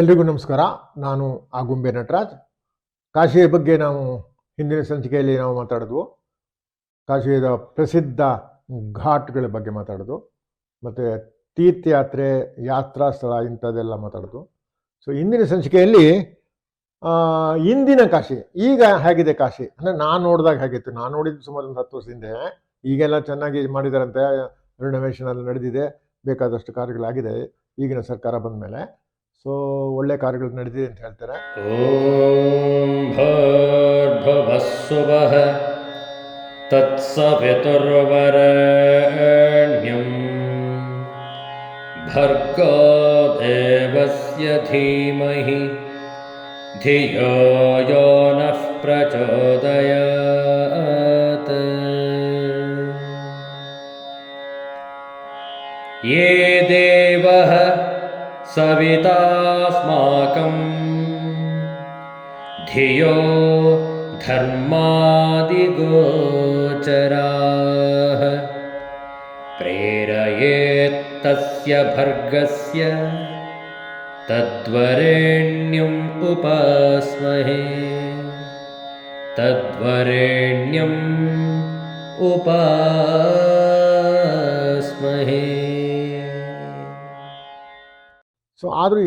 ಎಲ್ರಿಗೂ ನಮಸ್ಕಾರ. ನಾನು ಆಗುಂಬೆ ನಟರಾಜ್. ಕಾಶಿಯ ಬಗ್ಗೆ ನಾವು ಹಿಂದಿನ ಸಂಚಿಕೆಯಲ್ಲಿ ನಾವು ಮಾತಾಡಿದ್ವು. ಕಾಶಿಯದ ಪ್ರಸಿದ್ಧ ಘಾಟ್ಗಳ ಬಗ್ಗೆ ಮಾತಾಡೋದು ಮತ್ತು ತೀರ್ಥಯಾತ್ರೆ, ಯಾತ್ರಾ ಸ್ಥಳ ಇಂಥದ್ದೆಲ್ಲ ಮಾತಾಡೋದು ಸೊ ಇಂದಿನ ಸಂಚಿಕೆಯಲ್ಲಿ ಇಂದಿನ ಕಾಶಿ, ಈಗ ಹೇಗಿದೆ ಕಾಶಿ? ಅಂದರೆ ನಾನು ನೋಡಿದಾಗ ಹೇಗಿತ್ತು? ನಾನು ನೋಡಿದ್ದು ಸುಮಾರು ಒಂದು ಹತ್ತು ವರ್ಷ ಹಿಂದೆ. ಈಗೆಲ್ಲ ಚೆನ್ನಾಗಿ ಮಾಡಿದಾರಂತೆ. ರಿನೋವೇಷನ್ ಎಲ್ಲ ನಡೆದಿದೆ. ಬೇಕಾದಷ್ಟು ಕಾರ್ಯಗಳಾಗಿದೆ. ಈಗಿನ ಸರ್ಕಾರ ಬಂದ ಮೇಲೆ ಸೊ ಒಳ್ಳೆ ಕಾರ್ಯಗಳು ನಡೆದಿದೆ ಅಂತ ಹೇಳ್ತಾರೆ ॐ भूर्भुवः सुवः तत्सवितुर्वरेण्यं भर्गो देवस्य धीमहि धियो यो नः प्रचोदयात् सवितास्माकम् धियो धर्मादिगोचराः। प्रेरयेत्तस्य भर्गस्य तद्वरेण्यम् उपास्महे। तद्वरेण्यम् उपास्महे ಸೊ ಆದರೂ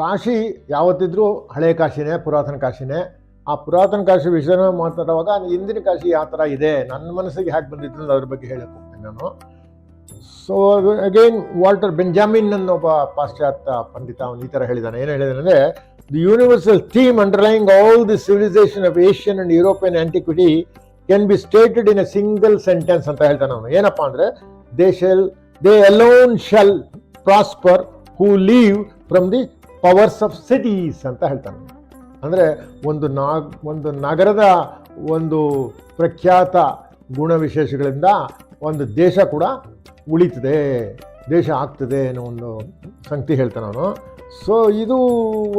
ಕಾಶಿ ಯಾವತ್ತಿದ್ರೂ ಹಳೆ ಕಾಶಿನೇ, ಪುರಾತನ ಕಾಶಿನೇ. ಆ ಪುರಾತನ ಕಾಶಿ ವಿಷಯನ ಮಾತಾಡುವಾಗ ಇಂದಿನ ಕಾಶಿ ಯಾವ ಥರ ಇದೆ, ನನ್ನ ಮನಸ್ಸಿಗೆ ಹೇಗೆ ಬಂದಿತ್ತು ಅದ್ರ ಬಗ್ಗೆ ಹೇಳಕ್ಕೆ ಹೋಗ್ತೀನಿ ನಾನು. ಸೊ ಅಗೈನ್ ವಾಲ್ಟರ್ ಬೆಂಜಾಮಿನ್ ಅನ್ನೋ ಒಬ್ಬ ಪಾಶ್ಚಾತ್ಯ ಪಂಡಿತ ಅವನು ಈ ಥರ ಹೇಳಿದ್ದಾನೆ ಏನು ಹೇಳಿದಾನೆ the universal theme underlying all the civilisation of Asian and European antiquity can be stated in a single sentence ಅಂತ ಹೇಳ್ತಾನೆ ಅವನು. ಏನಪ್ಪಾ ಅಂದರೆ they shall they alone shall prosper who live from the powers of cities ಅಂತ ಹೇಳ್ತಾನೆ ಅಂದರೆ ಒಂದು ನಾಗ್, ಒಂದು ನಗರದ ಒಂದು ಪ್ರಖ್ಯಾತ ಗುಣವಿಶೇಷಗಳಿಂದ ಒಂದು ದೇಶ ಕೂಡ ಉಳಿತದೆ, ದೇಶ ಆಗ್ತದೆ ಅನ್ನೋ ಒಂದು ಸಂಗತಿ ಹೇಳ್ತಾನೆ ಅವನು ಸೊ ಇದು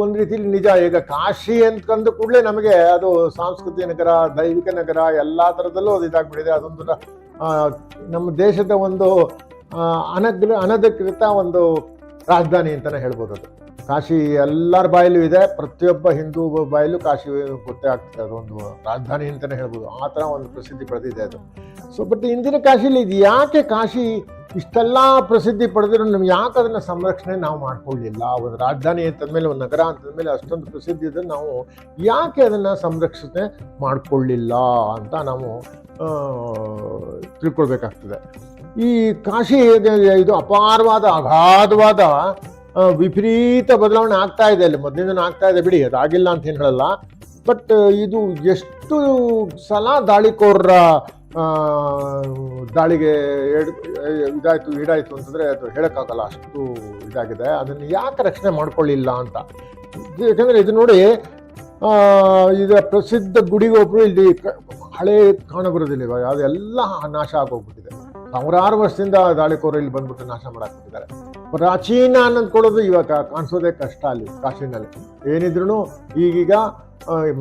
ಒಂದು ರೀತಿಯಲ್ಲಿ ನಿಜ. ಈಗ ಕಾಶಿ ಅಂತಂದು ಕೂಡಲೇ ನಮಗೆ ಅದು ಸಾಂಸ್ಕೃತಿಕ ನಗರ, ದೈವಿಕ ನಗರ, ಎಲ್ಲ ಥರದಲ್ಲೂ ಅದು ಇದಾಗ್ಬಿಟ್ಟಿದೆ. ಅದೊಂದು ನಮ್ಮ ದೇಶದ ಒಂದು ಅನಗ್ರ ಅನಧಿಕೃತ ಒಂದು ರಾಜಧಾನಿ ಅಂತಲೇ ಹೇಳ್ಬೋದು ಅದು. ಕಾಶಿ ಎಲ್ಲರ ಬಾಯಲ್ಲೂ ಇದೆ. ಪ್ರತಿಯೊಬ್ಬ ಹಿಂದೂ ಬಾಯಲ್ಲೂ ಕಾಶಿ ಗೊತ್ತೇ ಆಗ್ತದೆ. ಅದೊಂದು ರಾಜಧಾನಿ ಅಂತಲೇ ಹೇಳ್ಬೋದು. ಆ ಥರ ಒಂದು ಪ್ರಸಿದ್ಧಿ ಪಡೆದಿದೆ ಅದು. ಸೊ ಬಟ್ ಇಂದಿನ ಕಾಶಿಲಿ ಇದು ಯಾಕೆ ಕಾಶಿ ಇಷ್ಟೆಲ್ಲ ಪ್ರಸಿದ್ಧಿ ಪಡೆದಿರೋ ನಮ್ಗೆ ಯಾಕೆ ಅದನ್ನು ಸಂರಕ್ಷಣೆ ನಾವು ಮಾಡ್ಕೊಳ್ಳಿಲ್ಲ? ಒಂದು ರಾಜಧಾನಿ ಅಂತಂದಮೇಲೆ ಒಂದು ನಗರ ಅಂತಂದಮೇಲೆ ಅಷ್ಟೊಂದು ಪ್ರಸಿದ್ಧಿ ನಾವು ಯಾಕೆ ಅದನ್ನು ಸಂರಕ್ಷಣೆ ಮಾಡಿಕೊಳ್ಳಿಲ್ಲ ಅಂತ ನಾವು ತಿಳ್ಕೊಳ್ಬೇಕಾಗ್ತದೆ. ಈ ಕಾಶಿ ಇದು ಅಪಾರವಾದ ಅಗಾಧವಾದ ವಿಪರೀತ ಬದಲಾವಣೆ ಆಗ್ತಾ ಇದೆ ಅಲ್ಲಿ. ಮೊದಲಿಂದ ಆಗ್ತಾ ಇದೆ ಬಿಡಿ ಅದಾಗಿಲ್ಲ ಅಂತ ಏನು ಹೇಳಲ್ಲ. ಬಟ್ ಇದು ಎಷ್ಟು ಸಲ ದಾಳಿಕೋರರ ಆ, ದಾಳಿಗೆ ಇದಾಯಿತು, ಈಡಾಯಿತು ಅಂತಂದರೆ ಅದು ಹೇಳೋಕ್ಕಾಗಲ್ಲ, ಅಷ್ಟು ಇದಾಗಿದೆ. ಅದನ್ನು ಯಾಕೆ ರಕ್ಷಣೆ ಮಾಡ್ಕೊಳ್ಳಿಲ್ಲ ಅಂತ? ಯಾಕಂದರೆ ಇದು ನೋಡಿ ಇದರ ಪ್ರಸಿದ್ಧ ಗುಡಿಗೊಬ್ಬರು ಇಲ್ಲಿ ಹಳೆ ಕಾಣಬರೋದಿಲ್ಲ ಇವಾಗ. ಅದೆಲ್ಲ ನಾಶ ಆಗೋಗ್ಬಿಟ್ಟಿದೆ. ಸಾವಿರಾರು ವರ್ಷದಿಂದ ದಾಳಿಕೋರು ಇಲ್ಲಿ ಬಂದ್ಬಿಟ್ಟು ನಾಶ ಮಾಡಾಕ್ಬಿಟ್ಟಿದ್ದಾರೆ. ಪ್ರಾಚೀನ ಅನ್ನಂದ್ಕೊಳ್ಳೋದು ಇವಾಗ ಕಾಣಿಸೋದೇ ಕಷ್ಟ ಅಲ್ಲಿ, ಕಾಶಿನಲ್ಲಿ. ಏನಿದ್ರು ಈಗೀಗ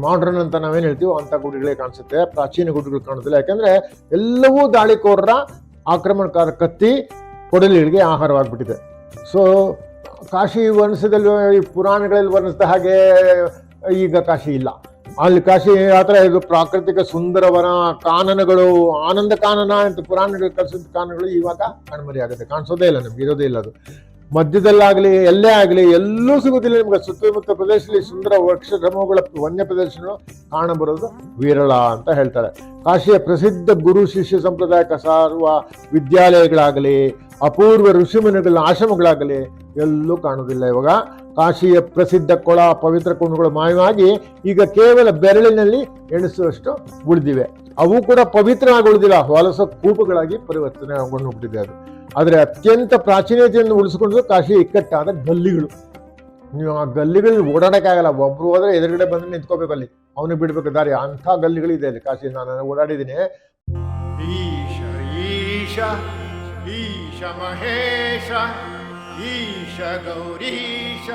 ಮಾಡ್ರನ್ ಅಂತ ನಾವೇನು ಹೇಳ್ತೀವೋ ಅಂಥ ಗುಡಿಗಳೇ ಕಾಣಿಸುತ್ತೆ, ಪ್ರಾಚೀನ ಗುಡಿಗಳು ಕಾಣುತ್ತಿಲ್ಲ ಯಾಕಂದ್ರೆ ಎಲ್ಲವೂ ದಾಳಿಕೋರರ ಆಕ್ರಮಣಕಾರ ಕತ್ತಿ ಕೊಡಲಿಗಳಿಗೆ ಆಹಾರವಾಗಿಬಿಟ್ಟಿದೆ. ಸೊ ಕಾಶಿ ವರ್ಣಿಸದಲ್ಲಿ, ಈ ಪುರಾಣಗಳಲ್ಲಿ ವರ್ಣಿಸಿದ ಹಾಗೆ ಈಗ ಕಾಶಿ ಇಲ್ಲ. ಅಲ್ಲಿ ಕಾಶಿ ಆ ಥರ ಇದು ಪ್ರಾಕೃತಿಕ ಸುಂದರವನ ಕಾನನಗಳು, ಆನಂದ ಕಾನನ ಅಂತ ಪುರಾಣಗಳು ಕಲಿಸಿದ ಕಾನನಗಳು ಇವಾಗ ಕಣ್ಮರಿ ಆಗುತ್ತೆ ಕಾಣಿಸೋದೇ ಇಲ್ಲ ನಮ್ಗೆ, ಇರೋದೇ ಇಲ್ಲ ಅದು. ಮಧ್ಯದಲ್ಲಾಗಲಿ, ಎಲ್ಲೇ ಆಗಲಿ, ಎಲ್ಲೂ ಸಿಗುವುದಿಲ್ಲ ನಿಮ್ಗೆ. ಸುತ್ತಮುತ್ತ ಪ್ರದೇಶದಲ್ಲಿ ಸುಂದರ ವೃಕ್ಷ ವನ್ಯ ಪ್ರದೇಶಗಳು ಕಾಣಬರೋದು ವಿರಳ ಅಂತ ಹೇಳ್ತಾರೆ. ಕಾಶಿಯ ಪ್ರಸಿದ್ಧ ಗುರು ಶಿಷ್ಯ ಸಂಪ್ರದಾಯಕ ಸಾರುವ ವಿದ್ಯಾಲಯಗಳಾಗಲಿ, ಅಪೂರ್ವ ಋಷಿಮುನಿಗಳ ಆಶ್ರಮಗಳಾಗಲಿ, ಎಲ್ಲೂ ಕಾಣೋದಿಲ್ಲ ಇವಾಗ. ಕಾಶಿಯ ಪ್ರಸಿದ್ಧ ಕೊಳ ಪವಿತ್ರ ಕುಂಡಗಳು ಮಾಯವಾಗಿ ಈಗ ಕೇವಲ ಬೆರಳಿನಲ್ಲಿ ಎಣಿಸುವಷ್ಟು ಉಳಿದಿವೆ. ಅವು ಕೂಡ ಪವಿತ್ರ ಪವಿತ್ರವಾಗಿ ಉಳಿದಿಲ್ಲ ಹೊಲಸ ಕೂಪಗಳಾಗಿ ಪರಿವರ್ತನೆಗೊಂಡು ಬಿಟ್ಟಿದೆ ಅದು. ಆದರೆ ಅತ್ಯಂತ ಪ್ರಾಚೀನತೆಯನ್ನು ಉಳಿಸಿಕೊಂಡು ಕಾಶಿ ಇಕ್ಕಟ್ಟಾದ ಗಲ್ಲಿಗಳು. ನೀವು ಆ ಗಲ್ಲಿಗಳಲ್ಲಿ ಓಡಾಡೋಕ್ಕಾಗಲ್ಲ. ಒಬ್ಬರು ಹೋದರೆ ಎದುರುಗಡೆ ಬಂದು ನಿಂತ್ಕೋಬೇಕು ಅಲ್ಲಿ. ಅವನು ಬಿಡಬೇಕು. ದಾರಿ ಅಂಥ ಗಲ್ಲಿಗಳಿದೆ ಅಲ್ಲಿ. ಕಾಶಿ, ನಾನು ಓಡಾಡಿದ್ದೀನಿ. ಈಶ ಈಶ ಈಶ ಮಹೇಶ. ಈಶ ಗೌರೀಶ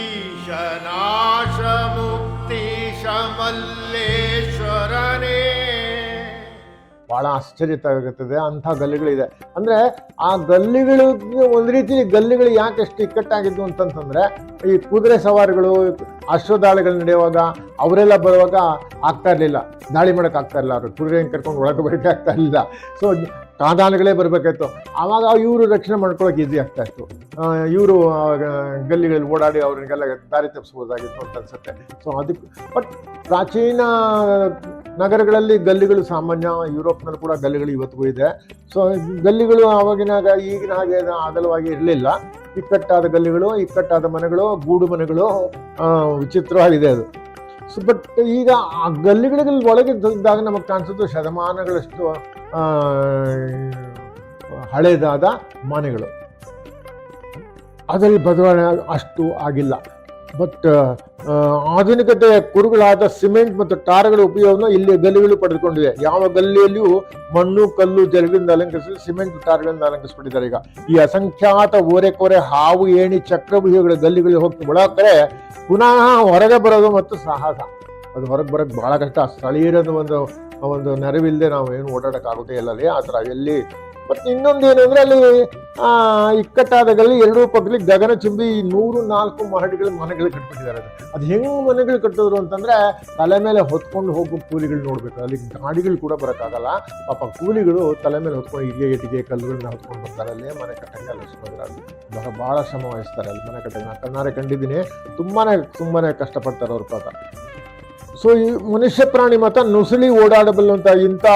ಈಶನಾಶ ಮುಕ್ತೀಶ ಮಲ್ಲೇಶ್ವರನೇ ಭಾಳ ಆಶ್ಚರ್ಯತಾಗುತ್ತದೆ ಅಂಥ ಗಲ್ಲಿಗಳಿದೆ. ಅಂದರೆ ಆ ಗಲ್ಲಿಗಳು, ಒಂದು ರೀತಿ ಗಲ್ಲಿಗಳು ಯಾಕೆ ಎಷ್ಟು ಇಕ್ಕಟ್ಟಾಗಿದ್ದು ಅಂತಂತಂದರೆ, ಈ ಕುದುರೆ ಸವಾರಿಗಳು, ಅಶ್ವದಾಳಿಗಳು ನಡೆಯುವಾಗ, ಅವರೆಲ್ಲ ಬರುವಾಗ ಆಗ್ತಾ ಇರಲಿಲ್ಲ. ದಾಳಿ ಮಾಡೋಕ್ಕೆ ಆಗ್ತಾ ಇರಲಿಲ್ಲ, ಅವರು ಕುದುರೆಯನ್ನು ಕರ್ಕೊಂಡು ಒಳಗೆ ಬರಕ್ಕೆ ಆಗ್ತಾ ಇರಲಿಲ್ಲ. ಸೊ ಕಾದಾನುಗಳೇ ಬರಬೇಕಾಯ್ತು. ಆವಾಗ ಇವರು ರಕ್ಷಣೆ ಮಾಡ್ಕೊಳ್ಳೋಕೆ ಈಸಿ ಆಗ್ತಾ ಇತ್ತು. ಇವರು ಗಲ್ಲಿಗಳಲ್ಲಿ ಓಡಾಡಿ ಅವ್ರಿಗೆಲ್ಲ ದಾರಿ ತಪ್ಪಿಸ್ಬೋದಾಗಿತ್ತು ಅಂತ ಅನ್ಸುತ್ತೆ. ಸೊ ಅದಕ್ಕೆ ಬಟ್ ಪ್ರಾಚೀನ ನಗರಗಳಲ್ಲಿ ಗಲ್ಲಿಗಳು ಸಾಮಾನ್ಯ, ಯುರೋಪ್ನಲ್ಲಿ ಕೂಡ ಗಲ್ಲಿಗಳು ಇವತ್ತಿಗೂ ಇದೆ. ಸೊ ಗಲ್ಲಿಗಳು ಆವಾಗಿನಾಗ, ಈಗಿನ ಹಾಗೆ ಅಗಲವಾಗಿ ಇರಲಿಲ್ಲ. ಇಕ್ಕಟ್ಟಾದ ಗಲ್ಲಿಗಳು, ಇಕ್ಕಟ್ಟಾದ ಮನೆಗಳು, ಗೂಡು ಮನೆಗಳು ವಿಚಿತ್ರವಾಗಿದೆ ಅದು. ಸೊ ಬಟ್ ಈಗ ಆ ಗಲ್ಲಿಗಳಿಗೆ ಒಳಗೆ ಇದ್ದಾಗ ನಮಗೆ ಕಾಣಿಸೋದು ಶತಮಾನಗಳಷ್ಟು ಹಳೆಯದಾದ ಮನೆಗಳು. ಅದರಲ್ಲಿ ಬದಲಾವಣೆ ಅಷ್ಟು ಆಗಿಲ್ಲ. ಬಟ್ ಆಧುನಿಕತೆ ಕುರುಗಳಾದ ಸಿಮೆಂಟ್ ಮತ್ತು ಟಾರ್ಗಳ ಉಪಯೋಗವನ್ನು ಇಲ್ಲಿ ಗಲ್ಲಿಗಳು ಪಡೆದುಕೊಂಡಿವೆ. ಯಾವ ಗಲ್ಲಿಯಲ್ಲಿಯೂ ಮಣ್ಣು, ಕಲ್ಲು ಜಲಗಳಿಂದ ಅಲಂಕರಿಸಿ ಸಿಮೆಂಟ್ ಟಾರ್ಗಳಿಂದ ಅಲಂಕರಿಸ್ಬಿಟ್ಟಿದ್ದಾರೆ. ಈಗ ಈ ಅಸಂಖ್ಯಾತ ಓರೆಕೋರೆ, ಹಾವು, ಏಣಿ ಚಕ್ರವ್ಯೂಹಗಳ ಗಲ್ಲಿಗಳಿಗೆ ಹೋಗಿ ಒಳಗಡೆ ಪುನಃ ಹೊರಗೆ ಬರೋದು ಮತ್ತು ಸಾಹಸ. ಅದು ಹೊರಗೆ ಬರೋಕ್ಕೆ ಬಹಳ ಕಷ್ಟ. ಸ್ಥಳೀಯರದ ಒಂದು ಒಂದು ನೆರವಿಲ್ಲದೆ ನಾವು ಏನು ಓಡಾಡೋಕ್ಕಾಗುತ್ತೆ ಅಲ್ಲಿ ಆ ಥರ ಎಲ್ಲಿ ಮತ್ತು ಇನ್ನೊಂದು ಏನಂದ್ರೆ ಅಲ್ಲಿ ಆ, ಇಕ್ಕಟ್ಟಾದಗಳಲ್ಲಿ ಎರಡೂ ಪಕ್ಕದಲ್ಲಿ ಗಗನ ಚುಂಬಿ ನೂರು ನಾಲ್ಕು ಮಹಡಿಗಳ ಮನೆಗಳು ಕಟ್ಬಿಟ್ಟಿದ್ದಾರೆ. ಅದು ಹೆಂಗ್ ಮನೆಗಳು ಕಟ್ಟಿದ್ರು ಅಂತಂದ್ರೆ ತಲೆ ಮೇಲೆ ಹೊತ್ಕೊಂಡು ಹೋಗೋ ಕೂಲಿಗಳು ನೋಡ್ಬೇಕು. ಅಲ್ಲಿ ಗಾಡಿಗಳು ಕೂಡ ಬರೋಕ್ಕಾಗಲ್ಲ. ಪಾಪ ಕೂಲಿಗಳು ತಲೆ ಮೇಲೆ ಹೊತ್ಕೊಂಡು ಇಟ್ಟಿಗೆ ಇಟ್ಟಿಗೆ ಕಲ್ಲುಗಳನ್ನ ಹೊತ್ಕೊಂಡು ಬರ್ತಾರೆ. ಅಲ್ಲೇ ಮನೆ ಕಟ್ಟಂಗೆ ಬಹಳ ಭಾಳ ಶ್ರಮ ವಹಿಸ್ತಾರೆ ಅಲ್ಲಿ ಮನೆ ಕಟ್ಟಂಗೆ ಕಣ್ಣಾರೆ ಕಂಡಿದ್ದೀನಿ. ತುಂಬಾನೇ ತುಂಬಾನೇ ಕಷ್ಟಪಡ್ತಾರೆ ಅವ್ರ ಪಾಪ. ಸೊ ಈ ಮನುಷ್ಯ ಪ್ರಾಣಿ ಮತ ನುಸುಳಿ ಓಡಾಡಬಲ್ಲಂತ ಇಂಥ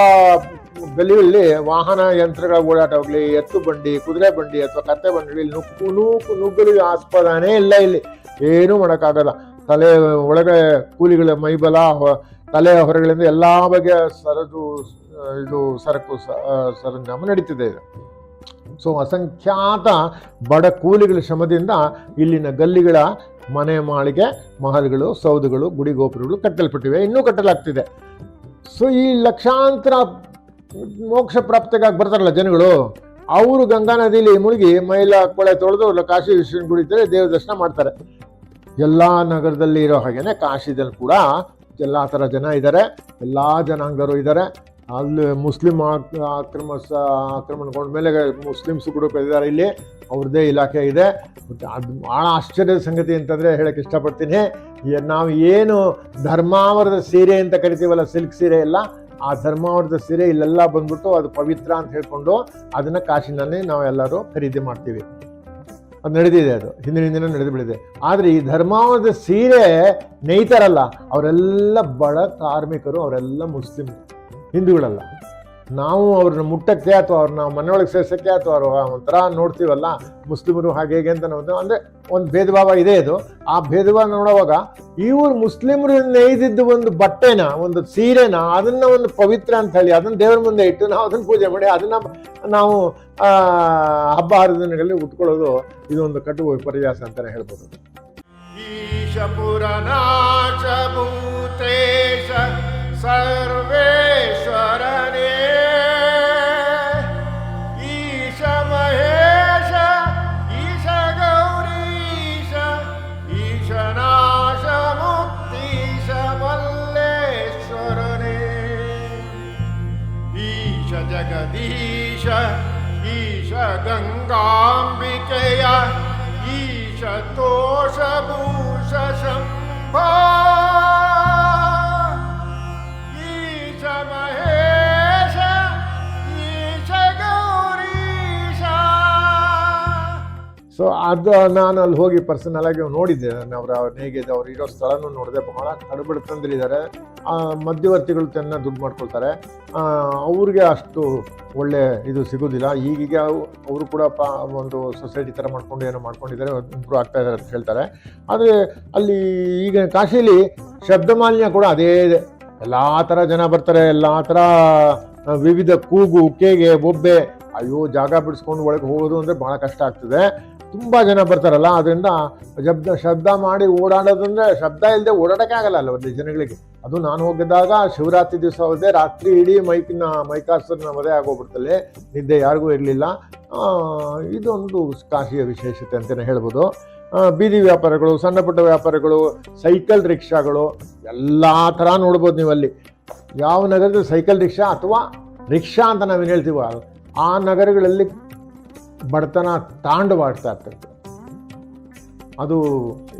ಬೆಲೆಯಲ್ಲಿ ವಾಹನ ಯಂತ್ರಗಳ ಓಡಾಟ ಹೋಗ್ಲಿ, ಎತ್ತು ಬಂಡಿ, ಕುದುರೆ ಬಂಡಿ ಅಥವಾ ಕತ್ತೆ ಬಂಡಿ ನುಗ್ಗು ನೂಕು ನುಗ್ಗಲು ಆಸ್ಪದನೇ ಇಲ್ಲ ಇಲ್ಲಿ. ಏನೂ ಮಾಡೋಕ್ಕಾಗಲ್ಲ. ತಲೆ ಒಳಗೆ ಕೂಲಿಗಳ ಮೈಬಲ ತಲೆ ಹೊರಗಳಿಂದ ಎಲ್ಲ ಬಗೆಯ ಸರದು, ಇದು ಸರಕು ಸರಂಜಾಮ ನಡೀತಿದೆ ಇದು ಸೊ ಅಸಂಖ್ಯಾತ ಬಡ ಕೂಲಿಗಳ ಶ್ರಮದಿಂದ ಇಲ್ಲಿನ ಗಲ್ಲಿಗಳ ಮನೆ ಮಾಳಿಗೆ, ಮಹಲ್ಗಳು ಸೌಧಗಳು ಗುಡಿ ಗೋಪುರಗಳು ಕಟ್ಟಲ್ಪಟ್ಟಿವೆ, ಇನ್ನೂ ಕಟ್ಟಲಾಗ್ತಿದೆ. ಸೊ ಈ ಲಕ್ಷಾಂತರ ಮೋಕ್ಷ ಪ್ರಾಪ್ತಿಗಾಗಿ ಬರ್ತಾರಲ್ಲ ಜನಗಳು, ಅವರು ಗಂಗಾ ನದಿಯಲ್ಲಿ ಮುಳುಗಿ ಮೈಲ ಕೊಳೆ ತೊಳೆದು ಕಾಶಿ ವಿಶ್ವನ ಗುಡಿತಾರೆ ದೇವ ದರ್ಶನ ಮಾಡ್ತಾರೆ. ಎಲ್ಲ ನಗರದಲ್ಲಿ ಇರೋ ಹಾಗೇನೆ ಕಾಶಿದಲ್ಲಿ ಕೂಡ ಎಲ್ಲ ಥರ ಜನ ಇದ್ದಾರೆ ಎಲ್ಲ ಜನಾಂಗರು ಇದ್ದಾರೆ ಅಲ್ಲಿ ಮುಸ್ಲಿಂ ಆಕ್ರಮ ಆಕ್ರಮಣಗೊಂಡ ಮೇಲೆ ಮುಸ್ಲಿಮ್ಸ್ ಕೂಡ ಕರೆದಿದ್ದಾರೆ ಇಲ್ಲಿ ಅವ್ರದ್ದೇ ಇಲಾಖೆ ಇದೆ. ಅದು ಭಾಳ ಆಶ್ಚರ್ಯದ ಸಂಗತಿ ಅಂತಂದರೆ ಹೇಳಕ್ಕೆ ಇಷ್ಟಪಡ್ತೀನಿ. ನಾವು ಏನು ಧರ್ಮಾವರದ ಸೀರೆ ಅಂತ ಕರಿತೀವಲ್ಲ, ಸಿಲ್ಕ್ ಸೀರೆ ಎಲ್ಲ, ಆ ಧರ್ಮಾವರದ ಸೀರೆ ಇಲ್ಲೆಲ್ಲ ಬಂದ್ಬಿಟ್ಟು ಅದು ಪವಿತ್ರ ಅಂತ ಹೇಳ್ಕೊಂಡು ಅದನ್ನು ಕಾಶಿನಲ್ಲಿ ನಾವೆಲ್ಲರೂ ಖರೀದಿ ಮಾಡ್ತೀವಿ. ಅದು ನಡೆದಿದೆ ಅದು. ಹಿಂದಿನ ದಿನ ನಡೆದು ಬಿಡಿದೆ ಆದರೆ ಈ ಧರ್ಮಾವರದ ಸೀರೆ ನೇಯ್ತಾರಲ್ಲ, ಅವರೆಲ್ಲ ಬಡ ಕಾರ್ಮಿಕರು, ಅವರೆಲ್ಲ ಮುಸ್ಲಿಂ ಹಿಂದೂಗಳಲ್ಲ. ನಾವು ಅವ್ರನ್ನ ಮುಟ್ಟಕ್ಕೆ ಅಥವಾ ಅವ್ರನ್ನ ಮನೆಯೊಳಗೆ ಸೇರ್ಸೋಕ್ಕೆ ಅಥವಾ ಅವರು ಒಂಥರ ನೋಡ್ತೀವಲ್ಲ, ಮುಸ್ಲಿಮರು ಹಾಗೆ ಹೇಗೆ ಅಂತ ನೋಡ್ತೀವಿ ಅಂದರೆ ಒಂದು ಭೇದ ಭಾವ ಇದೆ. ಅದು ಆ ಭೇದ ಭಾವ ನೋಡುವಾಗ ಇವರು ಮುಸ್ಲಿಮರು ನೇಯ್ದಿದ್ದು ಒಂದು ಬಟ್ಟೆನ, ಒಂದು ಸೀರೆನ, ಅದನ್ನು ಒಂದು ಪವಿತ್ರ ಅಂತ ಹೇಳಿ, ಅದನ್ನು ದೇವರ ಮುಂದೆ ಇಟ್ಟು ನಾವು ಅದನ್ನು ಪೂಜೆ ಮಾಡಿ, ಅದನ್ನು ನಾವು ಹಬ್ಬ ಹರಿದಿನಗಳಲ್ಲಿ ಉಟ್ಕೊಳ್ಳೋದು ಇದೊಂದು ಕಟು ವಿಪರ್ಯಾಸ ಅಂತಲೇ ಹೇಳ್ಬೋದು. ಈಶಪುರನಾಶ ಭೂತೇಶ सर्वेश्वरने। ईश महेश ईश गौरीश ईशनाश मुक्तीश मल्लेश्वरने। ईश जगदीश ईश गङ्गाम्बिकया ईश तोषभूष शम्भो ಸೊ ಅದು ನಾನು ಅಲ್ಲಿ ಹೋಗಿ ಪರ್ಸನಲ್ ಆಗಿ ನೋಡಿದ್ದೆ. ಅವ್ರ ಹೇಗೆ ಅವ್ರು ಇರೋ ಸ್ಥಳನೂ ನೋಡಿದೆ. ಬಹಳ ಕಡುಬಡತನದಲ್ಲಿದ್ದಾರೆ ತಂದಿದ್ದಾರೆ ಮಧ್ಯವರ್ತಿಗಳು ತನ್ನ ದುಡ್ಡು ಮಾಡ್ಕೊಳ್ತಾರೆ. ಅವ್ರಿಗೆ ಅಷ್ಟು ಒಳ್ಳೆ ಇದು ಸಿಗೋದಿಲ್ಲ. ಈಗೀಗ ಅವು- ಅವರು ಕೂಡ ಪಾ, ಒಂದು ಸೊಸೈಟಿ ಥರ ಮಾಡ್ಕೊಂಡು ಏನೋ ಮಾಡ್ಕೊಂಡಿದ್ದಾರೆ ಇಂಪ್ರೂವ್ ಆಗ್ತಾ ಇದ್ದಾರೆ ಅಂತ ಹೇಳ್ತಾರೆ. ಆದರೆ ಅಲ್ಲಿ ಈಗ ಕಾಶಿಲಿ ಶಬ್ದ ಮಾಲಿನ್ಯ ಕೂಡ ಅದೇ ಇದೆ. ಎಲ್ಲ ಥರ ಜನ ಬರ್ತಾರೆ. ಎಲ್ಲ ಥರ ವಿವಿಧ ಕೂಗು, ಕೇಗೆ, ಬೊಬ್ಬೆ, ಅಯ್ಯೋ, ಜಾಗ ಬಿಡಿಸ್ಕೊಂಡು ಒಳಗೆ ಹೋಗೋದು ಅಂದರೆ ಭಾಳ ಕಷ್ಟ ಆಗ್ತದೆ. ತುಂಬ ಜನ ಬರ್ತಾರಲ್ಲ ಅದರಿಂದ ಶಬ್ದ ಶಬ್ದ ಮಾಡಿ ಓಡಾಡೋದಂದ್ರೆ ಶಬ್ದ ಇಲ್ಲದೆ ಓಡಾಡೋಕ್ಕೆ ಆಗಲ್ಲ ಅಲ್ಲ ಒಂದು ಜನಗಳಿಗೆ? ಅದು ನಾನು ಹೋಗಿದ್ದಾಗ ಶಿವರಾತ್ರಿ ದಿವಸ ಹೋದೆ, ರಾತ್ರಿ ಇಡೀ ಮೈಕಿನ, ಮೈಕಾಸರ್ನ ಮದುವೆ ಆಗೋಗ್ಬಿಡ್ತಲ್ಲಿ, ನಿದ್ದೆ ಯಾರಿಗೂ ಇರಲಿಲ್ಲ. ಇದೊಂದು ಕಾಶಿಯ ವಿಶೇಷತೆ ಅಂತಲೇ ಹೇಳ್ಬೋದು. ಬೀದಿ ವ್ಯಾಪಾರಗಳು, ಸಣ್ಣ ಪುಟ್ಟ ವ್ಯಾಪಾರಗಳು, ಸೈಕಲ್ ರಿಕ್ಷಾಗಳು, ಎಲ್ಲ ಥರ ನೋಡ್ಬೋದು ನೀವು ಅಲ್ಲಿ ಯಾವ ನಗರದ ಸೈಕಲ್ ರಿಕ್ಷಾ ಅಥವಾ ರಿಕ್ಷಾ ಅಂತ ನಾವೇನು ಹೇಳ್ತೀವ, ಆ ನಗರಗಳಲ್ಲಿ ಬಡತನ ತಾಂಡವಾಡ್ತಾ ಇರ್ತದೆ ಅದು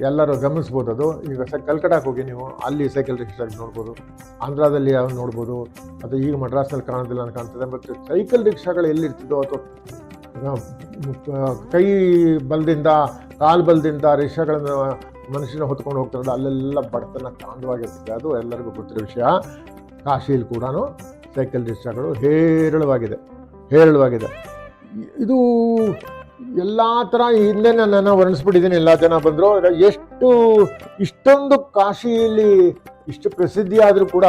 ಎಲ್ಲರೂ ಗಮನಿಸ್ಬೋದು ಅದು. ಈಗ ಸ ಕಲ್ಕಟಾಕ್ಕೆ ಹೋಗಿ ನೀವು ಅಲ್ಲಿ ಸೈಕಲ್ ರಿಕ್ಷಾ ನೋಡ್ಬೋದು, ಆಂಧ್ರದಲ್ಲಿ ಯಾವ ನೋಡ್ಬೋದು, ಅದು ಈಗ ಮಡ್ರಾಸ್ನಲ್ಲಿ ಕಾಣೋದಿಲ್ಲ ಅಂತ ಕಾಣ್ತದೆ. ಮತ್ತು ಸೈಕಲ್ ರಿಕ್ಷಾಗಳು ಎಲ್ಲಿರ್ತಿದ್ದೋ ಅಥವಾ ಕೈ ಬಲದಿಂದ, ಕಾಲು ಬಲದಿಂದ ರಿಕ್ಷಾಗಳನ್ನು ಮನುಷ್ಯನ ಹೊತ್ಕೊಂಡು ಹೋಗ್ತಾರಲ್ಲ, ಅಲ್ಲೆಲ್ಲ ಬಡತನ ತಾಂಡವಾಗಿರ್ತದೆ ಅದು ಎಲ್ಲರಿಗೂ ಗೊತ್ತಿರೋ ವಿಷಯ. ಕಾಶಿಯಲ್ಲಿ ಕೂಡ ಸೈಕಲ್ ರಿಕ್ಷಾಗಳು ಹೇರಳವಾಗಿದೆ ಹೇರಳವಾಗಿದೆ. ಇದು ಎಲ್ಲ ಥರ ಹಿಂದೆ ನನ್ನನ್ನು ವರ್ಣಿಸ್ಬಿಟ್ಟಿದ್ದೀನಿ, ಎಲ್ಲ ಜನ ಬಂದರು. ಎಷ್ಟು ಇಷ್ಟೊಂದು ಕಾಶಿಯಲ್ಲಿ ಇಷ್ಟು ಪ್ರಸಿದ್ಧಿ ಆದರೂ ಕೂಡ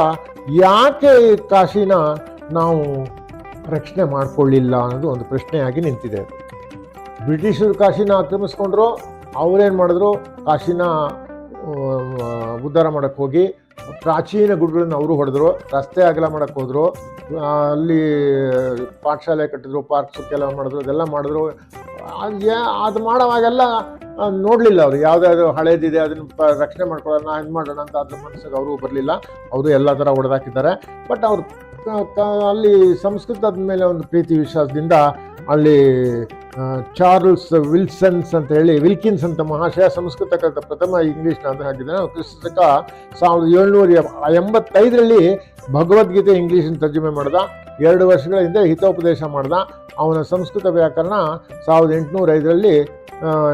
ಯಾಕೆ ಕಾಶಿನ ನಾವು ರಕ್ಷಣೆ ಮಾಡಿಕೊಳ್ಳಿಲ್ಲ ಅನ್ನೋದು ಒಂದು ಪ್ರಶ್ನೆಯಾಗಿ ನಿಂತಿದೆ. ಬ್ರಿಟಿಷರು ಕಾಶಿನ ಆಕ್ರಮಿಸ್ಕೊಂಡ್ರು, ಅವ್ರೇನು ಮಾಡಿದ್ರು, ಕಾಶಿನ ಉದ್ಧಾರ ಮಾಡೋಕ್ಕೆ ಹೋಗಿ ಪ್ರಾಚೀನ ಗುಡ್ಗಳನ್ನು ಅವರು ಹೊಡೆದ್ರು, ರಸ್ತೆ ಅಗಲ ಮಾಡೋಕ್ಕೆ ಹೋದ್ರು ಅಲ್ಲಿ ಪಾಠಶಾಲೆ ಕಟ್ಟಿದ್ರು, ಪಾರ್ಕ್ಸ್ ಕೆಲವು ಮಾಡಿದ್ರು, ಅದೆಲ್ಲ ಮಾಡಿದ್ರು. ಅದು ಮಾಡೋವಾಗೆಲ್ಲ ನೋಡಲಿಲ್ಲ ಅವರು. ಯಾವುದಾದ್ರು ಹಳೇದಿದೆ, ಅದನ್ನು ರಕ್ಷಣೆ ಮಾಡ್ಕೊಳ್ಳೋಣ, ಇದು ಮಾಡೋಣ ಅಂತ ಅದ್ರ ಮನಸ್ಸಿಗೆ ಅವರು ಬರಲಿಲ್ಲ. ಅವರು ಎಲ್ಲ ಥರ ಹೊಡೆದಾಕಿದ್ದಾರೆ. ಬಟ್ ಅವರು ಅಲ್ಲಿ ಸಂಸ್ಕೃತದ ಮೇಲೆ ಒಂದು ಪ್ರೀತಿ ವಿಶ್ವಾಸದಿಂದ ಅಲ್ಲಿ ಚಾರ್ಲ್ಸ್ ವಿಲ್ಸನ್ಸ್ ಅಂತ ಹೇಳಿ, ವಿಲ್ಕಿನ್ಸ್ ಅಂತ ಮಹಾಶಯ ಸಂಸ್ಕೃತ ಕಲಿತ ಪ್ರಥಮ ಇಂಗ್ಲೀಷ್ನ ಅಂತ ಹಾಕಿದ್ದಾನೆ ಕ್ರಿಸ್ತಕ ಸಾವಿರದ ಏಳ್ನೂರ ಎಂಬತ್ತೈದರಲ್ಲಿ ಭಗವದ್ಗೀತೆ ಇಂಗ್ಲೀಷನ್ನು ತರ್ಜುಮೆ ಮಾಡ್ದ. ಎರಡು ವರ್ಷಗಳ ಹಿಂದೆ ಹಿತೋಪದೇಶ ಮಾಡ್ದ. ಅವನ ಸಂಸ್ಕೃತ ವ್ಯಾಕರಣ ಸಾವಿರದ ಎಂಟುನೂರ ಐದರಲ್ಲಿ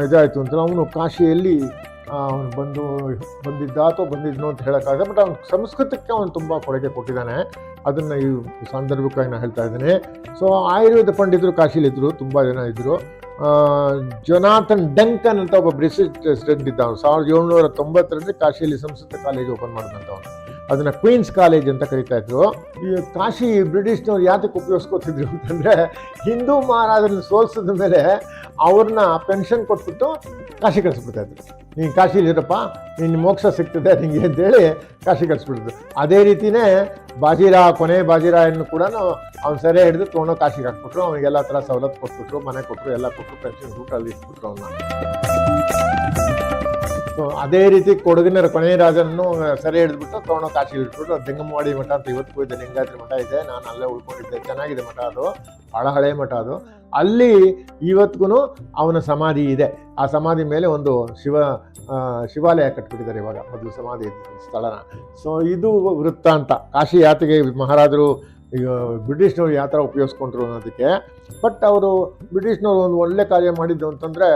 ಇದಾಯಿತು ಅಂತ. ಅವನು ಕಾಶಿಯಲ್ಲಿ ಅವನು ಬಂದು ಬಂದಿದ್ದ ಅಥವಾ ಬಂದಿದ್ನು ಅಂತ ಹೇಳೋಕ್ಕಾಗಲ್ಲ ಬಟ್ ಅವ್ನು ಸಂಸ್ಕೃತಕ್ಕೆ ಅವನು ತುಂಬ ಕೊಡುಗೆ ಕೊಟ್ಟಿದ್ದಾನೆ. ಅದನ್ನು ಈ ಸಾಂದರ್ಭಿಕವಾಗಿ ನಾನು ಹೇಳ್ತಾ ಇದ್ದೀನಿ. ಸೊ ಆಯುರ್ವೇದ ಪಂಡಿತರು ಕಾಶಿಲಿದ್ದರು ತುಂಬ ಜನ ಇದ್ದರು ಜೊನಾಥನ್ ಡಂಕನ್ ಅಂತ ಒಬ್ಬ ಬ್ರಿಟಿಷ್ ಸ್ಟೂಡೆಂಟ್ ಇದ್ದ ಅವನು ಸಾವಿರದ ಏಳ್ನೂರ ತೊಂಬತ್ತರಲ್ಲಿ ಕಾಶಿಯಲ್ಲಿ ಸಂಸ್ಕೃತ ಕಾಲೇಜ್ ಓಪನ್ ಮಾಡಿದಂಥವನು. ಅದನ್ನು ಕ್ವೀನ್ಸ್ ಕಾಲೇಜ್ ಅಂತ ಕರಿತಾ ಇದ್ರು. ಈ ಕಾಶಿ ಬ್ರಿಟಿಷ್ನವ್ರು ಯಾತಕ್ಕೆ ಉಪಯೋಗಿಸ್ಕೊತಿದ್ರು ಅಂತಂದರೆ, ಹಿಂದೂ ಮಹಾರಾಜರನ್ನ ಸೋಲ್ಸಿದ ಮೇಲೆ ಅವ್ರನ್ನ ಪೆನ್ಷನ್ ಕೊಟ್ಬಿಟ್ಟು ಕಾಶಿ ಕಳಿಸ್ಬಿಡ್ತಾಯಿದ್ರು ನೀನು ಕಾಶಿಲಿರಪ್ಪ ನಿನ್ನ ಮೋಕ್ಷ ಸಿಗ್ತದೆ ನಿಂಗೆ ಅಂತೇಳಿ ಕಾಶಿ ಕಳಿಸ್ಬಿಟ್ಟಿದ್ರು ಅದೇ ರೀತಿಯೇ ಬಾಜಿರಾ, ಕೊನೆ ಬಾಜಿರಾಯನ್ನು ಕೂಡ ಅವ್ನು ಸೆರೆ ಹಿಡಿದು ತೊಗೊಂಡು ಕಾಶಿಗೆ ಹಾಕ್ಬಿಟ್ರು. ಅವನಿಗೆಲ್ಲ ಥರ ಸವಲತ್ತು ಕೊಟ್ಬಿಟ್ರು, ಮನೆ ಕೊಟ್ಟರು ಎಲ್ಲ ಕೊಟ್ಟರು ಪೆನ್ಷನ್ ಅಲ್ಲಿ ಇಟ್ಬಿಟ್ರು ಅವನ್ನ ಸೊ ಅದೇ ರೀತಿ ಕೊಡಗಿನ ಕೊನೆಯ ರಾಜನನ್ನು ಸೆರೆ ಹಿಡಿದ್ಬಿಟ್ಟು ತೋಣ ಕಾಶಿ ಇಟ್ಬಿಟ್ಟು ದಿಂಗಮವಾಡಿ ಮಠ ಅಂತ ಇವತ್ತು ಇದೆ, ಲಿಂಗಾಯತ್ರಿ ಮಠ ಇದೆ. ನಾನು ಅಲ್ಲೇ ಉಳ್ಕೊಂಡಿದ್ದೆ. ಚೆನ್ನಾಗಿದೆ ಮಠ ಅದು. ಭಾಳ ಹಳೆ ಮಠ ಅದು. ಅಲ್ಲಿ ಇವತ್ತಿಗೂ ಅವನ ಸಮಾಧಿ ಇದೆ. ಆ ಸಮಾಧಿ ಮೇಲೆ ಒಂದು ಶಿವ ಶಿವಾಲಯ ಕಟ್ಬಿಟ್ಟಿದ್ದಾರೆ ಇವಾಗ. ಮೊದಲು ಸಮಾಧಿ ಸ್ಥಳನ. ಸೊ ಇದು ವೃತ್ತಾಂತ ಕಾಶಿ ಯಾತ್ರೆಗೆ ಮಹಾರಾಜರು ಈಗ ಬ್ರಿಟಿಷ್ನವ್ರು ಯಾವ ಥರ ಉಪಯೋಗಿಸ್ಕೊಂಡ್ರು ಅನ್ನೋದಕ್ಕೆ. ಬಟ್ ಅವರು ಬ್ರಿಟಿಷ್ನವ್ರು ಒಂದು ಒಳ್ಳೆ ಕಾರ್ಯ ಮಾಡಿದ್ದು ಅಂತಂದರೆ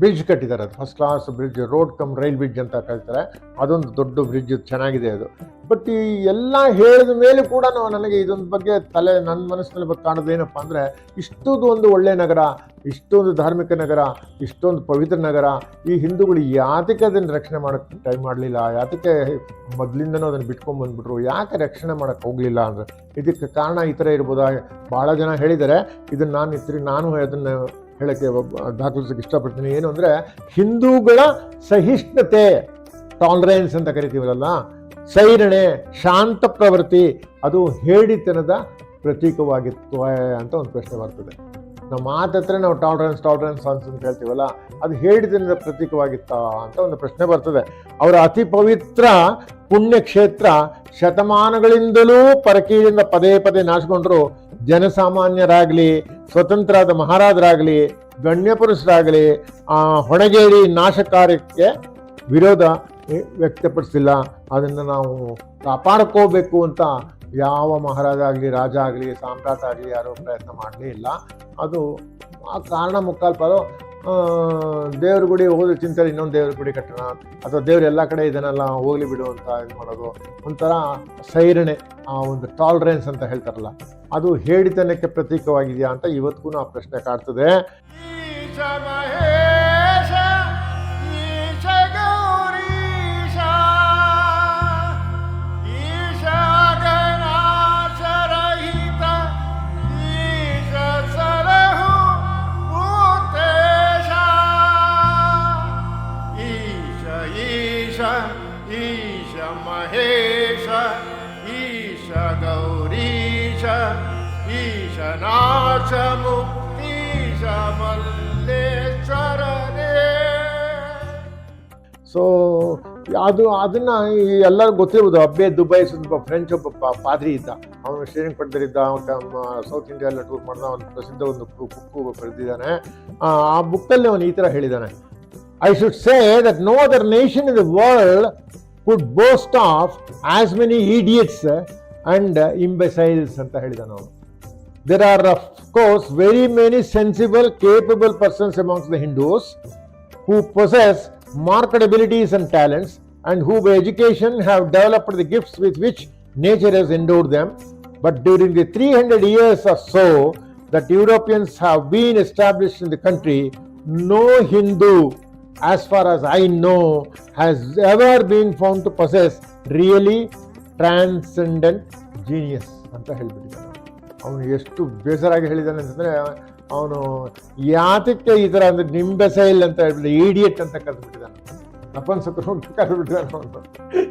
ಬ್ರಿಡ್ಜ್ ಕಟ್ಟಿದ್ದಾರೆ ಅದು. First class bridge road cum rail bridge ಅಂತ ಕರೀತಾರೆ. ಅದೊಂದು ದೊಡ್ಡ ಬ್ರಿಡ್ಜ್ ಚೆನ್ನಾಗಿದೆ ಅದು. ಬಟ್ ಈ ಎಲ್ಲ ಹೇಳಿದ ಮೇಲೆ ಕೂಡ ನನಗೆ ಇದೊಂದು ಬಗ್ಗೆ ತಲೆ ನನ್ನ ಮನಸ್ಸಿನಲ್ಲಿ ಬಗ್ಗೆ ಕಾಣೋದು ಏನಪ್ಪ ಅಂದರೆ, ಇಷ್ಟೊಂದು ಒಂದು ಒಳ್ಳೆಯ ನಗರ, ಇಷ್ಟೊಂದು ಧಾರ್ಮಿಕ ನಗರ, ಇಷ್ಟೊಂದು ಪವಿತ್ರ ನಗರ, ಈ ಹಿಂದೂಗಳು ಯಾತಕ್ಕೆ ಅದನ್ನು ರಕ್ಷಣೆ ಮಾಡೋಕ್ಕೆ ಟ್ರೈ ಮಾಡಲಿಲ್ಲ, ಯಾತಕ್ಕೆ ಮೊದಲಿಂದನೂ ಅದನ್ನು ಬಿಟ್ಕೊಂಡು ಬಂದ್ಬಿಟ್ರು, ಯಾಕೆ ರಕ್ಷಣೆ ಮಾಡೋಕ್ಕೆ ಹೋಗಲಿಲ್ಲ ಅಂದರೆ? ಇದಕ್ಕೆ ಕಾರಣ ಈ ಥರ ಇರ್ಬೋದಾ? ಭಾಳ ಜನ ಹೇಳಿದ್ದಾರೆ. ಇದನ್ನು ನಾನು ಇತ್ರಿ ನಾನು ಅದನ್ನು ಹೇಳೋಕ್ಕೆ ದಾಖಲಿಸೋಕ್ಕೆ ಇಷ್ಟಪಡ್ತೀನಿ. ಏನು ಅಂದರೆ ಹಿಂದೂಗಳ ಸಹಿಷ್ಣುತೆ ಟಾಲರೆನ್ಸ್ ಅಂತ ಕರಿತೀವಲ್ಲ ಸೈರಣೆ, ಶಾಂತ ಪ್ರವೃತ್ತಿ, ಅದು ಹೇಳಿತನದ ಪ್ರತೀಕವಾಗಿತ್ತು ಅಂತ ಒಂದು ಪ್ರಶ್ನೆ ಬರ್ತದೆ. ನಾವು ಮಾತತ್ರ ನಾವು ಟಾಲರೆನ್ಸ್ ಟಾಲರೆನ್ಸ್ ಅಂತ ಹೇಳ್ತೀವಲ್ಲ, ಅದು ಹೇಳಿದ ಪ್ರತೀಕವಾಗಿತ್ತ ಅಂತ ಒಂದು ಪ್ರಶ್ನೆ ಬರ್ತದೆ. ಅವರ ಅತಿ ಪವಿತ್ರ ಪುಣ್ಯಕ್ಷೇತ್ರ ಶತಮಾನಗಳಿಂದಲೂ ಪರಕೀಯಿಂದ ಪದೇ ಪದೇ ನಾಶಗೊಂಡ್ರು ಜನಸಾಮಾನ್ಯರಾಗಲಿ ಸ್ವತಂತ್ರದ ಮಹಾರಾಜರಾಗಲಿ, ಗಣ್ಯಪುರುಷರಾಗಲಿ, ಆ ಹೊಣಗೇರಿ ನಾಶ ಕಾರ್ಯಕ್ಕೆ ವಿರೋಧ ವ್ಯ- ವ್ಯಕ್ತಪಡಿಸಿಲ್ಲ. ಅದನ್ನು ನಾವು ಕಾಪಾಡ್ಕೋಬೇಕು ಅಂತ ಯಾವ ಮಹಾರಾಜ ಆಗಲಿ, ರಾಜ ಆಗಲಿ, ಸಾಮ್ರಾಟ ಆಗಲಿ ಯಾರೂ ಪ್ರಯತ್ನ ಮಾಡಲೇ ಇಲ್ಲ. ಅದು ಆ ಕಾರಣ ಮುಕ್ಕಾಲು ಪಾಲು ದೇವ್ರ ಗುಡಿ ಹೋದ್ರೆ ಚಿಂತೆ ಇನ್ನೊಂದು ದೇವ್ರ ಗುಡಿ ಕಟ್ಟೋಣ. ಅಥವಾ ದೇವ್ರು ಎಲ್ಲ ಕಡೆ ಇದನ್ನೆಲ್ಲ ಹೋಗ್ಲಿ ಬಿಡು ಅಂತ ಇದು ಮಾಡೋದು. ಒಂಥರ ಸೈರಣೆ, ಆ ಒಂದು ಟಾಲರೆನ್ಸ್ ಅಂತ ಹೇಳ್ತಾರಲ್ಲ. ಅದು ಹೇಳಿತನಕ್ಕೆ ಪ್ರತೀಕವಾಗಿದೆಯಾ ಅಂತ ಇವತ್ತಿಗೂ ಆ ಪ್ರಶ್ನೆ ಕಾಡ್ತದೆ. ಸೊ ಅದು, ಅದನ್ನ ಈ ಎಲ್ಲರಿಗೂ ಗೊತ್ತಿರ್ಬೋದು. ಅಬ್ಬೆ, ದುಬೈ, ಸ್ವಲ್ಪ ಫ್ರೆಂಚ್ ಒಬ್ಬ ಪಾದ್ರಿ ಇದ್ದ. ಅವನು ಶ್ರೀರಂಗಪಟ್ಟಣದಲ್ಲಿದ್ದ ಸೌತ್ ಇಂಡಿಯಾ ಎಲ್ಲ ಟೂರ್ ಮಾಡಿದ. ಅವನು ಪ್ರಸಿದ್ಧ ಒಂದು ಬುಕ್ಕು ಬರೆದಿದ್ದಾನೆ. ಆ ಆ ಬುಕ್ಕಲ್ಲಿ ಅವನು ಈ ಥರ ಹೇಳಿದ್ದಾನೆ. I should say that no other nation in the world could boast of as many idiots and imbeciles ಅಂತ ಹೇಳಿದಾನೆ ಅವನು. there are of course very many sensible capable persons amongst the hindus who possess marked abilities and talents and who by education have developed the gifts with which nature has endowed them but during the 300 years or so that europeans have been established in the country no hindu as far as i know has ever been found to possess really transcendent genius ಅಂತ ಹೇಳ್ಬಿಟ್ಟಿದ್ದಾನೆ ಅವನು ಎಷ್ಟು ಬೇಸರಾಗಿ ಹೇಳಿದ್ದಾನೆ ಅಂತಂದರೆ, ಅವನು ಯಾತಕ್ಕೆ ಈ ಥರ ಅಂದ್ರೆ ನಿಂಬೆಸೈಲ್ ಅಂತ ಹೇಳ್ಬಿಟ್ಟು ಈಡಿಯಟ್ ಅಂತ ಕರೆದ್ಬಿಟ್ಟಿದ್ದಾನೆ ನಪನ್ಸಕರು ಅಂತ ಕರೆದ್ಬಿಟ್ಟಿದ್ದಾನೆ ಅವನು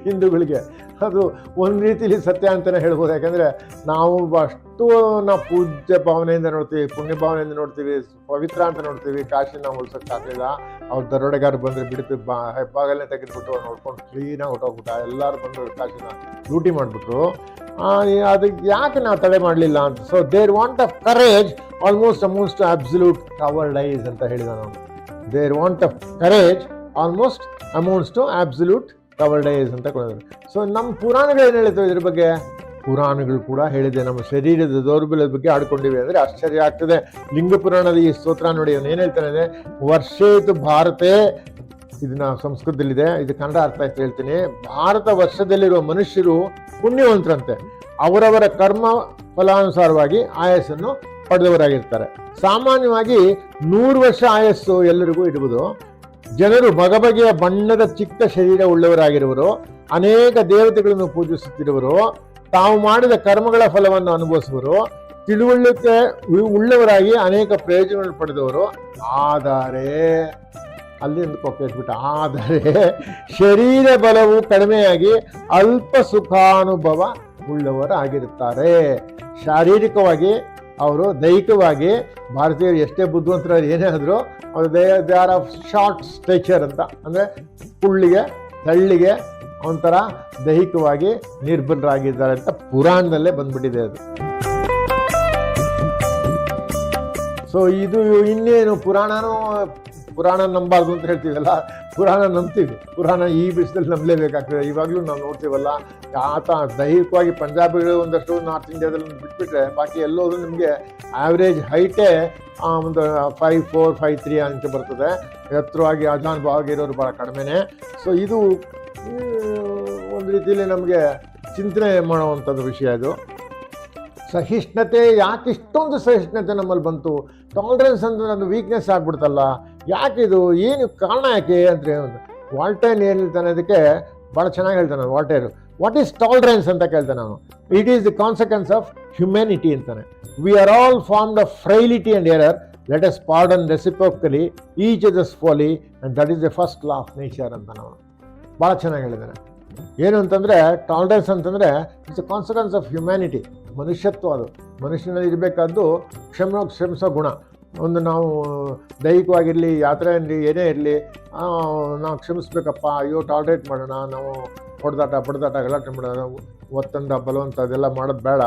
ಹಿಂದೂಗಳಿಗೆ ಅದು ಒಂದು ರೀತಿಲಿ ಸತ್ಯ ಅಂತಲೇ ಹೇಳ್ಬೋದು. ಯಾಕಂದರೆ ನಾವು ಅಷ್ಟು ನಾವು ಪೂಜ್ಯ ಭಾವನೆಯಿಂದ ನೋಡ್ತೀವಿ, ಪುಣ್ಯ ಭಾವನೆಯಿಂದ ನೋಡ್ತೀವಿ, ಪವಿತ್ರ ಅಂತ ನೋಡ್ತೀವಿ. ಕಾಶಿ ನಾವು ಉಳ್ಸೋಕ್ಕಾಗಲಿಲ್ಲ ಅವ್ರು ದರೋಡೆಗಾರ ಬಂದರೆ ಬಿಡ್ತು ಬಾ ಹೆಬ್ಬಾಗಲ್ಲೇ ತೆಗೆದುಬಿಟ್ಟು ನೋಡ್ಕೊಂಡು ಕ್ಲೀನಾಗಿ ಹೊಟ್ಟೋಗ್ಬಿಟ್ಟ ಎಲ್ಲರೂ ಬಂದು ಕಾಶಿನ ಲೂಟಿ ಮಾಡಿಬಿಟ್ರು. ಅದಕ್ಕೆ ಯಾಕೆ ನಾವು ತಡೆ ಮಾಡಲಿಲ್ಲ ಅಂತ. So their want of courage almost almost absolute cowardice ಅಂತ ಹೇಳಿದ ನಾನು. Their want of courage almost amounts to absolute cowardice ಅಂತ ಕೊಡೋದು. ಸೊ ನಮ್ಮ ಪುರಾಣಗಳು ಏನು ಹೇಳ್ತವೆ ಇದ್ರ ಬಗ್ಗೆ? ಪುರಾಣಗಳು ಕೂಡ ಹೇಳಿದೆ. ನಮ್ಮ ಶರೀರದ ದೌರ್ಬಲ್ಯದ ಬಗ್ಗೆ ಆಡ್ಕೊಂಡಿವೆ ಅಂದರೆ ಆಶ್ಚರ್ಯ ಆಗ್ತದೆ. ಲಿಂಗ ಪುರಾಣದ ಈ ಸ್ತೋತ್ರ ನೋಡಿ, ಅವನು ಏನು ಹೇಳ್ತಾನೆ ವರ್ಷೇತು ಭಾರತೇ ಇದನ್ನ ಸಂಸ್ಕೃತದಲ್ಲಿದೆ, ಇದು ಕನ್ನಡ ಅರ್ಥ ಆಯ್ತು ಹೇಳ್ತೀನಿ. ಭಾರತ ವರ್ಷದಲ್ಲಿರುವ ಮನುಷ್ಯರು ಪುಣ್ಯವಂತರಂತೆ. ಅವರವರ ಕರ್ಮ ಫಲಾನುಸಾರವಾಗಿ ಆಯಸ್ಸನ್ನು ಪಡೆದವರಾಗಿರ್ತಾರೆ. ಸಾಮಾನ್ಯವಾಗಿ ನೂರು ವರ್ಷ ಆಯಸ್ಸು ಎಲ್ಲರಿಗೂ ಇರುವುದು ಜನರು ಬಗೆಬಗೆಯ ಬಣ್ಣದ ಚಿಕ್ಕ ಶರೀರ ಉಳ್ಳವರಾಗಿರುವರು ಅನೇಕ ದೇವತೆಗಳನ್ನು ಪೂಜಿಸುತ್ತಿರುವರು, ತಾವು ಮಾಡಿದ ಕರ್ಮಗಳ ಫಲವನ್ನು ಅನುಭವಿಸುವರು ತಿಳುವಳಿಕೆ ಉಳ್ಳವರಾಗಿ ಅನೇಕ ಪ್ರಯೋಜನಗಳನ್ನು ಪಡೆದವರು. ಆದರೆ ಒಂದು ಕೊಕ್ಕಿಟ್ಬಿಟ್ಟ ಆದರೆ ಶರೀರ ಬಲವು ಕಡಿಮೆಯಾಗಿ ಅಲ್ಪ ಸುಖಾನುಭವ ಉಳ್ಳವರಾಗಿರುತ್ತಾರೆ. ಶಾರೀರಿಕವಾಗಿ ಅವರು ದೈಹಿಕವಾಗಿ ಭಾರತೀಯರು ಎಷ್ಟೇ ಬುದ್ಧಿವಂತರು ಏನೇ ಆದರೂ ಅವರು they they are of short stature ಅಂತ. ಅಂದರೆ ಕುಳ್ಳಿಗೆ, ತಳ್ಳಿಗೆ ಒಂಥರ ದೈಹಿಕವಾಗಿ ನಿರ್ಬಲರಾಗಿದ್ದಾರೆ ಅಂತ ಪುರಾಣದಲ್ಲೇ ಬಂದ್ಬಿಟ್ಟಿದೆ ಅದು. ಸೊ ಇದು ಇನ್ನೇನು ಪುರಾಣನೂ ಪುರಾಣ ನಂಬಾರ್ದು ಅಂತ ಹೇಳ್ತೀವಲ್ಲ, ಪುರಾಣ ನಂಬ್ತೀವಿ. ಪುರಾಣ ಈ ಬಿಸಿಲಲ್ಲಿ ನಂಬಲೇಬೇಕಾಗ್ತದೆ. ಇವಾಗಲೂ ನಾವು ನೋಡ್ತೀವಲ್ಲ, ಆತ ದೈಹಿಕವಾಗಿ ಪಂಜಾಬಿಗಳು ಒಂದಷ್ಟು ನಾರ್ತ್ ಇಂಡಿಯಾದಲ್ಲಿ ಬಿಟ್ಬಿಟ್ರೆ, ಬಾಕಿ ಎಲ್ಲೋದು ನಿಮಗೆ ಆವ್ರೇಜ್ ಹೈಟೇ ಒಂದು ಫೈವ್ ಫೋರ್ ಫೈವ್ ತ್ರೀ ಅಂತ ಬರ್ತದೆ. ಎತ್ತರವಾಗಿ ಅಜಾನ್ ಭಾವಾಗಿರೋರು ಭಾಳ ಕಡಿಮೆನೇ. ಸೊ ಇದು ಒಂದು ರೀತಿಯಲ್ಲಿ ನಮಗೆ ಚಿಂತನೆ ಮಾಡುವಂಥದ್ದು ವಿಷಯ ಇದು. ಸಹಿಷ್ಣುತೆ ಯಾಕೆ ಇಷ್ಟೊಂದು ಸಹಿಷ್ಣುತೆ ನಮ್ಮಲ್ಲಿ ಬಂತು. ಟಾಲರೆನ್ಸ್ ಅಂದರೆ ನನ್ನ ವೀಕ್ನೆಸ್ ಆಗ್ಬಿಡ್ತಲ್ಲ. ಯಾಕಿದು ಏನು ಕಾರಣ ಯಾಕೆ ಅಂದರೆ ವಾಲ್ಟೈನ್ ಏನು ಹೇಳ್ತಾನೆ ಅದಕ್ಕೆ ಭಾಳ ಚೆನ್ನಾಗಿ ಹೇಳ್ತಾನೆ ವಾಲ್ಟೈರು. ವಾಟ್ ಈಸ್ ಟಾಲರೆನ್ಸ್ ಅಂತ ಕೇಳ್ತಾನೆ ಅವನು. It is the consequence of humanity ಅಂತಾನೆ. We are all formed of frailty and error let us pardon reciprocally each thus folly and that is the first law of nature ಅಂತ ನಾನು ಭಾಳ ಚೆನ್ನಾಗಿ ಹೇಳಿದ್ದಾನೆ ಏನು ಅಂತಂದರೆ ಟಾಲ್ರೆನ್ಸ್ ಅಂತಂದರೆ it's a consequence of humanity ಮನುಷ್ಯತ್ವ ಅದು. ಮನುಷ್ಯನಲ್ಲಿ ಇರಬೇಕಾದ್ದು ಕ್ಷಮ ಕ್ಷಮಿಸೋ ಗುಣ. ಒಂದು ನಾವು ದೈಹಿಕವಾಗಿರಲಿ ಯಾತ್ರೆ ಇರಲಿ ಏನೇ ಇರಲಿ ನಾವು ಕ್ಷಮಿಸ್ಬೇಕಪ್ಪ, ಅಯ್ಯೋ ಟಾಲ್ರೇಟ್ ಮಾಡೋಣ, ನಾವು ಹೊಡೆದಾಟ, ಬಡ್ದಾಟ ಗಲಾಟೆ ಮಾಡೋಣ ಒತ್ತಂದ ಬಲವಂತ ಅದೆಲ್ಲ ಮಾಡೋದು ಬೇಡ.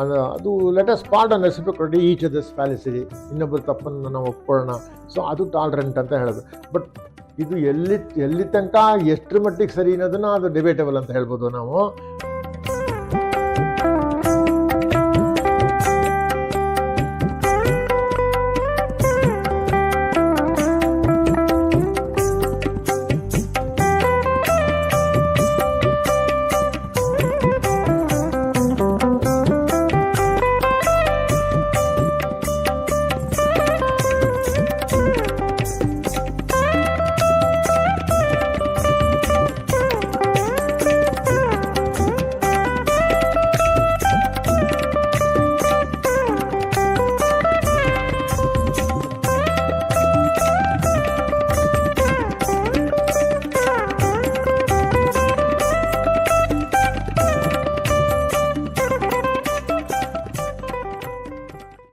ಅದು ಅದು ಲೆಟಸ್ ಪಾರ್ಟ್ ಅನ್ ರೆಸಿಪಿಕೊಟ್ಟು ಈಚ್ ದಿಸ್ ಪ್ಯಾಲಿಸಿರಿ ಇನ್ನೊಬ್ಬರು ತಪ್ಪನ್ನು ನಾವು ಒಪ್ಕೊಳ್ಳೋಣ. ಸೊ ಅದು ಟಾಲ್ರೆಂಟ್ ಅಂತ ಹೇಳೋದು. ಬಟ್ ಇದು ಎಲ್ಲಿ ಎಲ್ಲಿ ತನಕ ಎಷ್ಟರ ಮಟ್ಟಿಗೆ ಸರಿ ಅನ್ನೋದನ್ನ ಅದು ಡಿಬೇಟೇಬಲ್ ಅಂತ ಹೇಳ್ಬೋದು ನಾವು.